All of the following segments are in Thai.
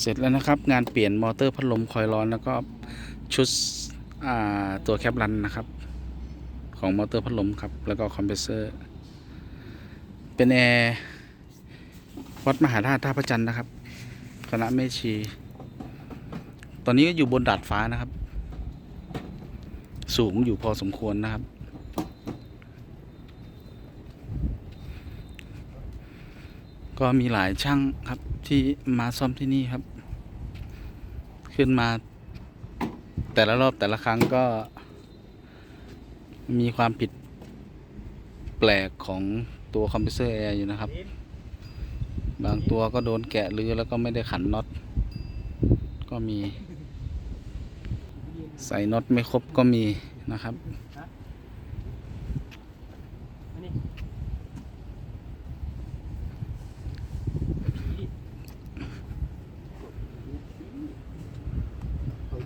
เสร็จแล้วนะครับ งานเปลี่ยนมอเตอร์พัดลมคอยร้อนแล้วก็ชุดตัวแคปรันนะครับ ของมอเตอร์พัดลมครับ แล้วก็คอมเพรสเซอร์ เป็นแอร์วัดมหาธาตุท่าพระจันทร์นะครับ คณะเมชี ตอนนี้ก็อยู่บนดาดฟ้านะครับ สูงอยู่พอสมควรนะครับ ก็มีหลายช่างครับ ที่มาซ่อมที่นี่ครับ ขึ้นมา แต่ละรอบแต่ละครั้งก็ มีความผิดแปลกของตัวคอมเพรสเซอร์แอร์อยู่นะครับ บางตัวก็โดนแกะรื้อแล้วก็ไม่ได้ขันน็อต ก็มี ใส่น็อตไม่ครบก็มีนะครับ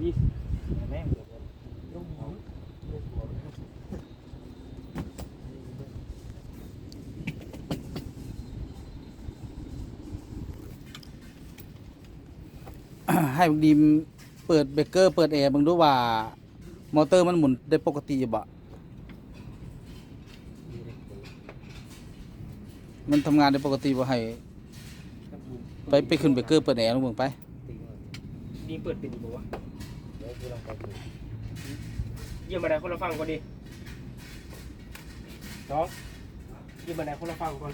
ยี่สิบแม่งลูกหัวให้บักดีมเปิดเบรกเกอร์เปิดแอร์บังดูว่า มอเตอร์มันหมุนได้ปกติอยู่บ่มันทำงานได้ปกติบ่ให้ ไปไปขึ้นเบรกเกอร์เปิดแอร์ลงเบิ่งไป นี่เปิดเป็นอีกบ่วะเดี๋ยวกูลองไปดูเยี่ยมมาได้คนละฟังก่อนดิน้องเยี่ยมมาได้คนละฟังก่อน